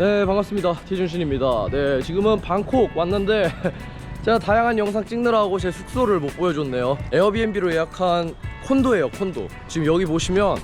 네 반갑습니다. 티준신입니다. 네 지금은 방콕 왔는데 제가 다양한 영상 찍느라고 제 숙소를 못 보여줬네요. 에어비앤비로 예약한 콘도예요 콘도. 지금 여기 보시면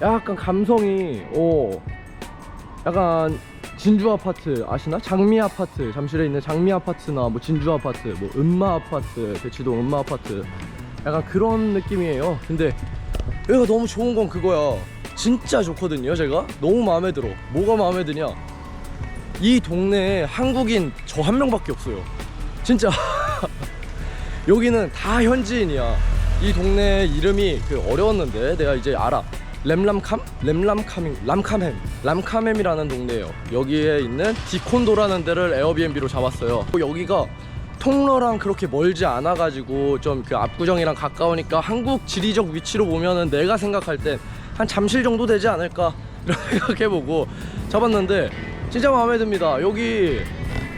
약간 감성이 오 약간 진주 아파트 아시나? 장미 아파트 잠실에 있는 장미 아파트나 뭐 진주 아파트 뭐 은마 아파트 대치동 은마 아파트. 약간 그런 느낌이에요. 근데 여기가 너무 좋은 건 그거야. 진짜 좋거든요 제가. 너무 마음에 들어. 뭐가 마음에 드냐 이 동네에 한국인 저 한 명밖에 없어요. 진짜. 여기는 다 현지인이야. 이 동네 이름이 그 어려웠는데 내가 이제 알아. 램람캄? 램람캄 람캄햄. 람캄햄이라는 동네예요. 여기에 있는 디콘도라는 데를 에어비앤비로 잡았어요. 여기가 통로랑 그렇게 멀지 않아 가지고 좀 그 압구정이랑 가까우니까 한국 지리적 위치로 보면은 내가 생각할 땐 한 잠실 정도 되지 않을까? 이렇게 생각해보고 잡았는데 진짜 마음에 듭니다. 여기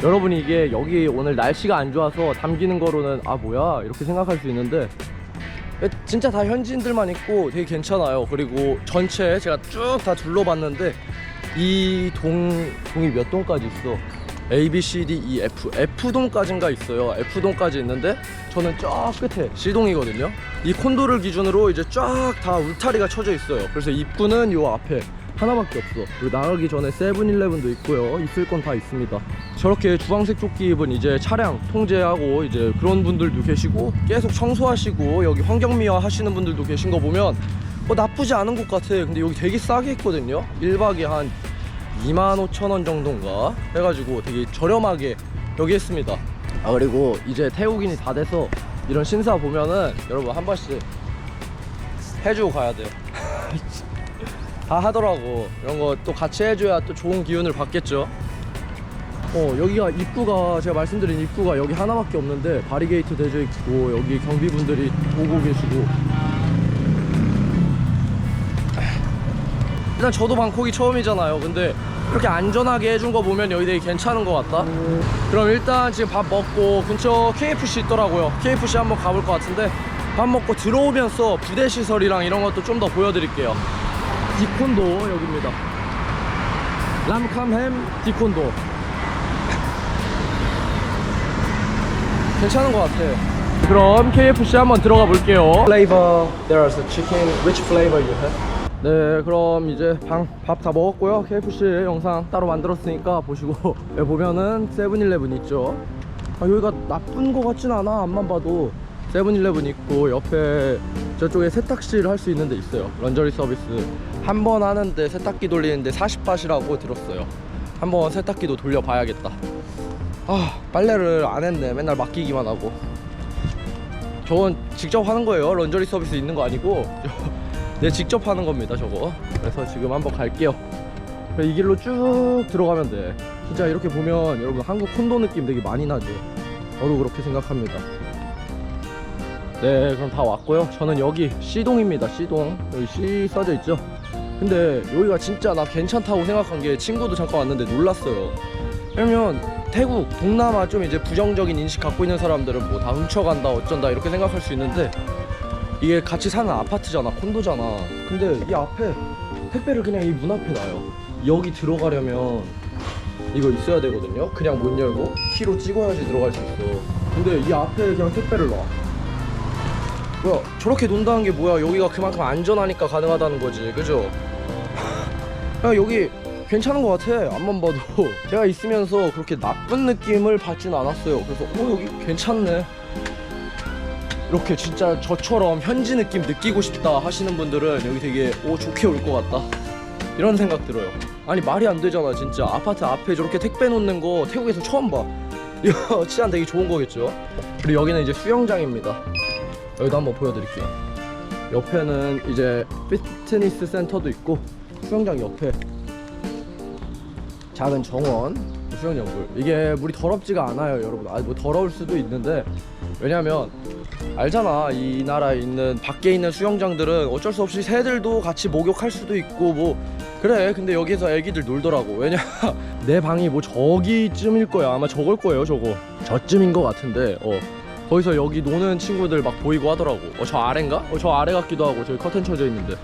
여러분이 이게 여기 오늘 날씨가 안 좋아서 담기는 거로는 아 뭐야? 이렇게 생각할 수 있는데 진짜 다 현지인들만 있고 되게 괜찮아요. 그리고 전체 제가 쭉 다 둘러봤는데 이 동 동이 몇 동까지 있어? A, B, C, D, E, F F동까지인가 있어요. F동까지 있는데 저는 쫙 끝에 C동이거든요. 이 콘도를 기준으로 이제 쫙 다 울타리가 쳐져 있어요. 그래서 입구는 요 앞에 하나밖에 없어. 그리고 나가기 전에 세븐일레븐도 있고요. 있을 건 다 있습니다. 저렇게 주황색 조끼 입은 이제 차량 통제하고 이제 그런 분들도 계시고 계속 청소하시고 여기 환경미화 하시는 분들도 계신 거 보면 뭐 나쁘지 않은 곳 같아. 근데 여기 되게 싸게 있거든요. 1박에 한 25,000원 정도인가 해가지고 되게 저렴하게 여기 했습니다. 아 그리고 이제 태국인이 다 돼서 이런 신사 보면은 여러분 한 번씩 해주고 가야 돼요 다 하더라고. 이런 거 또 같이 해줘야 또 좋은 기운을 받겠죠. 어 여기가 입구가 제가 말씀드린 입구가 여기 하나밖에 없는데 바리게이트 되어 있고 여기 경비분들이 보고 계시고. 일단 저도 방콕이 처음이잖아요. 근데 이렇게 안전하게 해준 거 보면 여기 되게 괜찮은 것 같다. 그럼 일단 지금 밥 먹고 근처 KFC 있더라고요. KFC 한번 가볼 것 같은데 밥 먹고 들어오면서 부대 시설이랑 이런 것도 좀 더 보여드릴게요 디콘도 여기입니다. 람캄햄 디콘도. 괜찮은 것 같아 그럼 KFC 한번 들어가 볼게요. Flavor There's a chicken. Which flavor you have? 네 그럼 이제 밥 다 먹었고요. KFC 영상 따로 만들었으니까 보시고. 여기 보면은 세븐일레븐 있죠. 아, 여기가 나쁜 거 같진 않아. 앞만 봐도 세븐일레븐 있고 옆에 저쪽에 세탁실 할 수 있는 데 있어요. 런저리 서비스. 한 번 하는데 세탁기 돌리는데 40바시라고 들었어요. 한번 세탁기도 돌려봐야겠다. 아 빨래를 안 했네. 맨날 맡기기만 하고. 저건 직접 하는 거예요. 런저리 서비스 있는 거 아니고. 내 직접 하는 겁니다 저거. 그래서 지금 한번 갈게요. 이 길로 쭉 들어가면 돼. 진짜 이렇게 보면 여러분 한국 콘도 느낌 되게 많이 나죠 저도 그렇게 생각합니다 네 그럼 다 왔고요. 저는 여기 C동입니다 C동. 여기 C 써져 있죠? 근데 여기가 진짜 나 괜찮다고 생각한 게 친구도 잠깐 왔는데 놀랐어요. 왜냐면 태국 동남아 좀 이제 부정적인 인식 갖고 있는 사람들은 뭐 다 훔쳐간다 어쩐다 이렇게 생각할 수 있는데 이게 같이 사는 아파트잖아 콘도잖아. 근데 이 앞에 택배를 그냥 이 문 앞에 놔요. 여기 들어가려면 이거 있어야 되거든요. 그냥 못 열고 키로 찍어야지 들어갈 수 있어. 근데 이 앞에 그냥 택배를 놔 뭐야 저렇게 논다는 게 뭐야? 여기가 그만큼 안전하니까 가능하다는 거지 그죠? 야 여기 괜찮은 것 같아 앞만 봐도. 제가 있으면서 그렇게 나쁜 느낌을 받진 않았어요. 그래서 어 여기 괜찮네. 이렇게 진짜 저처럼 현지 느낌 느끼고 싶다 하시는 분들은 여기 되게 오 좋게 올 것 같다. 이런 생각 들어요. 아니 말이 안 되잖아 진짜. 아파트 앞에 저렇게 택배 놓는 거 태국에서 처음 봐. 이거 치안 되게 좋은 거겠죠? 그리고 여기는 이제 수영장입니다 여기도 한번 보여드릴게요. 옆에는 이제 피트니스 센터도 있고 수영장 옆에 작은 정원 수영장 물 이게 물이 더럽지가 않아요 여러분. 아 뭐 더러울 수도 있는데 왜냐면 알잖아 이 나라에 있는 밖에 있는 수영장들은 어쩔 수 없이 새들도 같이 목욕할 수도 있고 뭐. 그래 근데 여기서 애기들 놀더라고. 왜냐 내 방이 뭐 저기쯤일 거야. 아마 저걸 거예요 저거. 저쯤인 거 같은데 어 거기서 여기 노는 친구들 막 보이고 하더라고. 어 저 아래인가? 어 저 아래 같기도 하고. 저기 커튼 쳐져 있는데.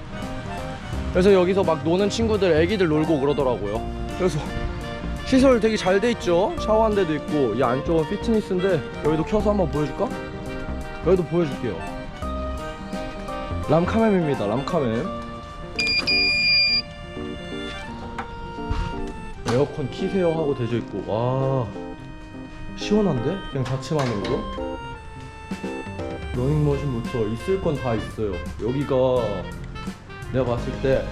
그래서 여기서 막 노는 친구들 애기들 놀고 그러더라고요. 그래서 시설 되게 잘 돼 있죠? 샤워한 데도 있고 이 안쪽은 피트니스인데 여기도 켜서 한번 보여줄까? 여기도 보여줄게요. 람카멤입니다 람카멤 에어컨 키세요 하고 되져 있고. 와 시원한데? 그냥 자체만으로도 러닝머신부터 있을 건 다 있어요. 여기가 내가 봤을 때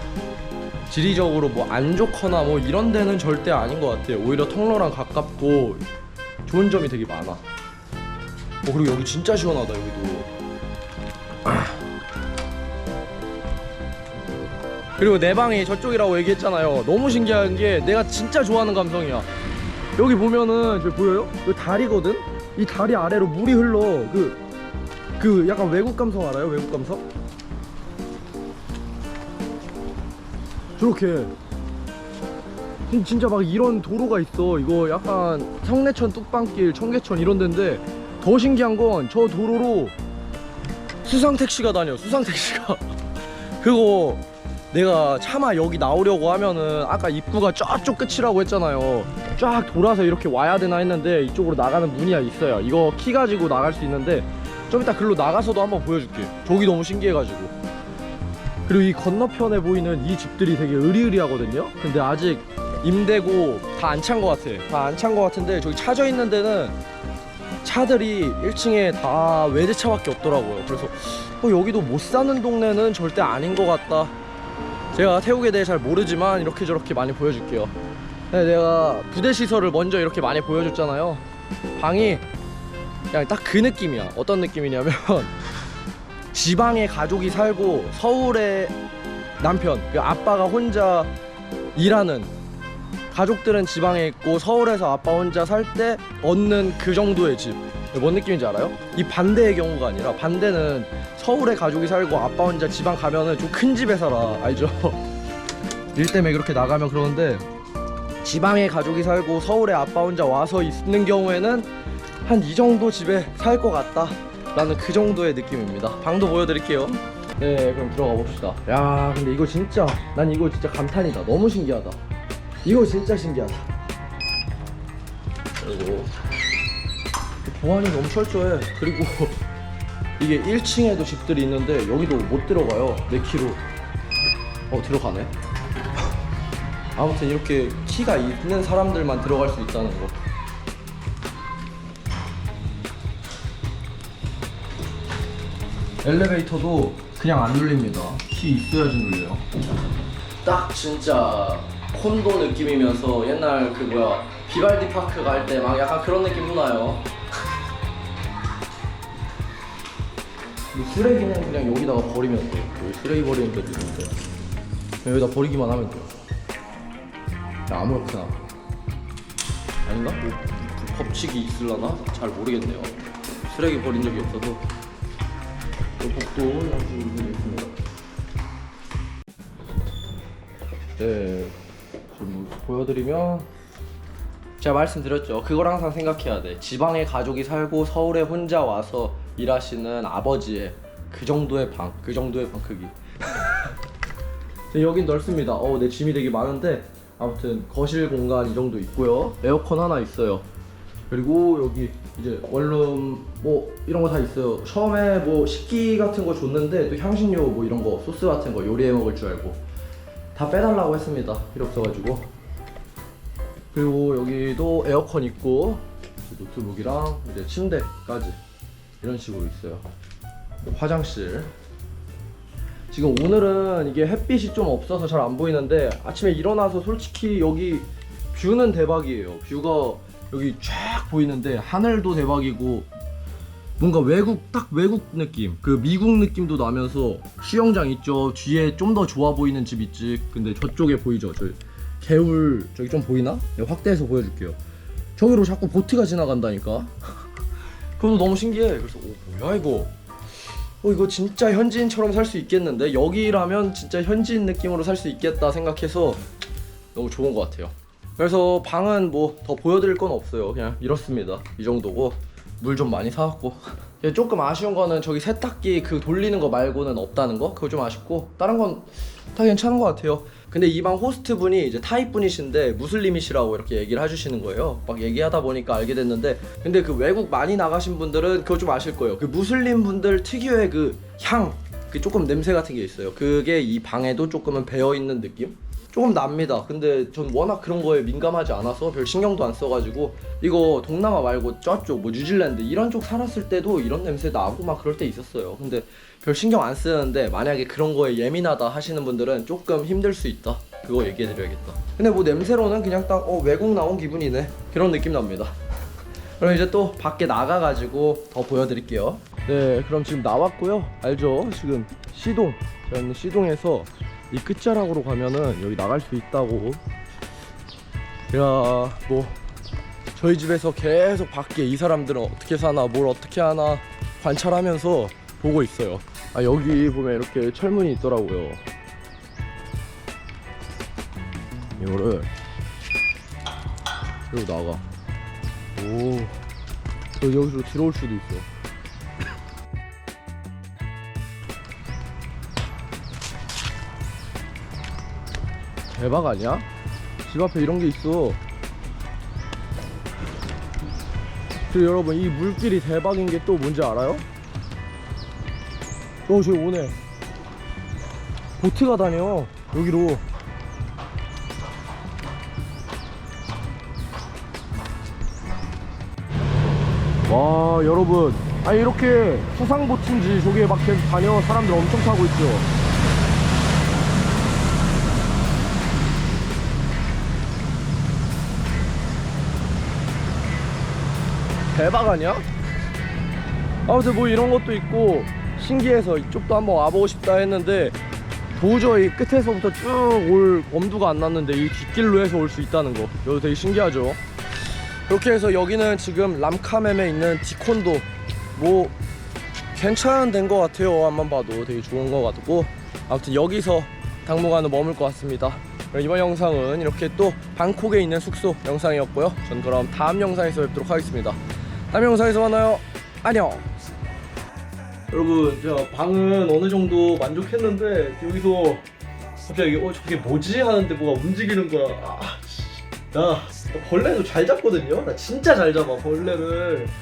지리적으로 뭐 안 좋거나 뭐 이런 데는 절대 아닌 것 같아요. 오히려 통로랑 가깝고 좋은 점이 되게 많아. 어 그리고 여기 진짜 시원하다 여기도. 그리고 내 방이 저쪽이라고 얘기했잖아요. 너무 신기한 게 내가 진짜 좋아하는 감성이야. 여기 보면은 저 보여요? 이 다리거든? 이 다리 아래로 물이 흘러. 그, 그 약간 외국 감성 알아요? 외국 감성? 저렇게. 진- 진짜 막 이런 도로가 있어. 이거 약간 성내천 뚝방길 청계천 이런 데인데 더 신기한 건 저 도로로 수상 택시가 다녀 수상 택시가. 그거 내가 차마 여기 나오려고 하면은 아까 입구가 저쪽 끝이라고 했잖아요. 쫙 돌아서 이렇게 와야 되나 했는데 이쪽으로 나가는 문이 있어요. 이거 키 가지고 나갈 수 있는데 좀 이따 글로 나가서도 한번 보여줄게. 저기 너무 신기해가지고. 그리고 이 건너편에 보이는 이 집들이 되게 으리으리하거든요? 근데 아직 임대고 다 안 찬 것 같아. 다 안 찬 것 같은데 저기 차져 있는 데는 차들이 1층에 다 외제차밖에 없더라고요. 그래서 어, 여기도 못 사는 동네는 절대 아닌 것 같다. 제가 태국에 대해 잘 모르지만 이렇게 저렇게 많이 보여줄게요. 네, 내가 부대 시설을 먼저 이렇게 많이 보여줬잖아요. 방이 그냥 딱 그 느낌이야 어떤 느낌이냐면 지방에 가족이 살고 서울에 남편 그 아빠가 혼자 일하는 가족들은 지방에 있고 서울에서 아빠 혼자 살 때 얻는 그 정도의 집. 뭔 느낌인지 알아요? 이 반대의 경우가 아니라 반대는 서울에 가족이 살고 아빠 혼자 지방 가면은 좀 큰 집에 살아. 알죠? 일 때문에 그렇게 나가면 그러는데 지방에 가족이 살고 서울에 아빠 혼자 와서 있는 경우에는 한 이 정도 집에 살 것 같다. 라는 그 정도의 느낌입니다. 방도 보여드릴게요. 네, 그럼 들어가 봅시다. 야, 근데 이거 진짜 난 이거 진짜 감탄이다. 너무 신기하다. 이거 진짜 신기하다. 그리고 보안이 너무 철저해. 그리고 이게 1층에도 집들이 있는데 여기도 못 들어가요. 내 키로. 어 들어가네. 아무튼 이렇게 키가 있는 사람들만 들어갈 수 있다는 거. 엘리베이터도 그냥 안 눌립니다. 키 있어야지 눌려요. 딱 진짜 콘도 느낌이면서 옛날 그 뭐야 비발디 파크 갈 때 막 약간 그런 느낌도 나요. 이 쓰레기는 그냥 여기다가 버리면 돼. 여기 쓰레기 버리는 데도 있는데 그냥 여기다 버리기만 하면 돼요. 그냥 아무렇게나. 아닌가? 뭐 법칙이 있을라나? 잘 모르겠네요. 쓰레기 버린 적이 없어서. 이 복도 양쪽 있습니다. 네, 지금 보여드리면 제가 말씀드렸죠. 그걸 항상 생각해야 돼. 지방에 가족이 살고 서울에 혼자 와서 일하시는 아버지의 그 정도의 방, 그 정도의 방 크기. 네, 여긴 넓습니다. 어, 내 짐이 되게 많은데 아무튼 거실 공간 이 정도 있고요. 에어컨 하나 있어요. 그리고 여기 이제 원룸 뭐 이런 거 다 있어요. 처음에 뭐 식기 같은 거 줬는데 또 향신료 뭐 이런 거 소스 같은 거 요리해 먹을 줄 알고 다 빼달라고 했습니다. 필요 없어가지고. 그리고 여기도 에어컨 있고 노트북이랑 이제 침대까지 이런 식으로 있어요. 화장실. 지금 오늘은 이게 햇빛이 좀 없어서 잘 안 보이는데 아침에 일어나서 솔직히 여기 뷰는 대박이에요. 뷰가 여기 쫙 보이는데 하늘도 대박이고 뭔가 외국 딱 외국 느낌. 그 미국 느낌도 나면서 수영장 있죠. 뒤에 좀 더 좋아 보이는 집 있지. 근데 저쪽에 보이죠? 저 개울 저기 좀 보이나? 확대해서 보여줄게요. 저기로 자꾸 보트가 지나간다니까. 그것도 너무 신기해. 그래서 오 뭐야 이거? 어 이거 진짜 현지인처럼 살 수 있겠는데? 여기라면 진짜 현지인 느낌으로 살 수 있겠다 생각해서 너무 좋은 것 같아요 그래서 방은 뭐 더 보여드릴 건 없어요. 그냥 이렇습니다. 이 정도고 물 좀 많이 사왔고. 예, 조금 아쉬운 거는 저기 세탁기 그 돌리는 거 말고는 없다는 거? 그거 좀 아쉽고 다른 건 다 괜찮은 것 같아요. 근데 이 방 호스트 분이 이제 타이 분이신데 무슬림이시라고 이렇게 얘기를 해주시는 거예요. 막 얘기하다 보니까 알게 됐는데 근데 그 외국 많이 나가신 분들은 그거 좀 아실 거예요. 그 무슬림 분들 특유의 그 향 그 조금 냄새 같은 게 있어요. 그게 이 방에도 조금은 배어 있는 느낌 조금 납니다. 근데 전 워낙 그런 거에 민감하지 않아서 별 신경도 안 써가지고 이거 동남아 말고 저쪽 뭐 뉴질랜드 이런 쪽 살았을 때도 이런 냄새 나고 막 그럴 때 있었어요. 근데 별 신경 안 쓰는데 만약에 그런 거에 예민하다 하시는 분들은 조금 힘들 수 있다. 그거 얘기해 드려야겠다. 근데 뭐 냄새로는 그냥 딱 어, 외국 나온 기분이네 그런 느낌 납니다. 그럼 이제 또 밖에 나가가지고 더 보여드릴게요. 네, 그럼 지금 나왔고요. 알죠? 지금 시동, 있는 시동에서 이 끝자락으로 가면은 여기 나갈 수 있다고. 제가 뭐 저희 집에서 계속 밖에 이 사람들은 어떻게 사나, 뭘 어떻게 하나 관찰하면서 보고 있어요. 아 여기 보면 이렇게 철문이 있더라고요. 이거를 여기 나가. 오, 저 여기로 들어올 수도 있어. 대박 아니야? 집 앞에 이런 게 있어. 그리고 여러분 이 물길이 대박인 게 또 뭔지 알아요? 어 저기 오네. 보트가 다녀 여기로. 와 여러분 아니 이렇게 수상보트인지 저기에 막 계속 다녀 사람들 엄청 타고 있죠 대박 아니야? 아무튼 뭐 이런 것도 있고 신기해서 이쪽도 한번 와보고 싶다 했는데 도저히 끝에서부터 쭉 올 엄두가 안 났는데 이 뒷길로 해서 올 수 있다는 거. 이거 되게 신기하죠? 이렇게 해서 여기는 지금 람카mem에 있는 디콘도 뭐 괜찮은 것 같아요. 한번 봐도 되게 좋은 것 같고. 아무튼 여기서 당분간은 머물 것 같습니다. 이번 영상은 이렇게 또 방콕에 있는 숙소 영상이었고요. 전 그럼 다음 영상에서 뵙도록 하겠습니다 다음 영상에서 만나요. 안녕. 여러분 제가 방은 어느 정도 만족했는데 여기서 갑자기 어 저게 뭐지? 하는데 뭐가 움직이는 거야. 아, 씨. 야 벌레도 잘 잡거든요? 나 진짜 잘 잡아 벌레를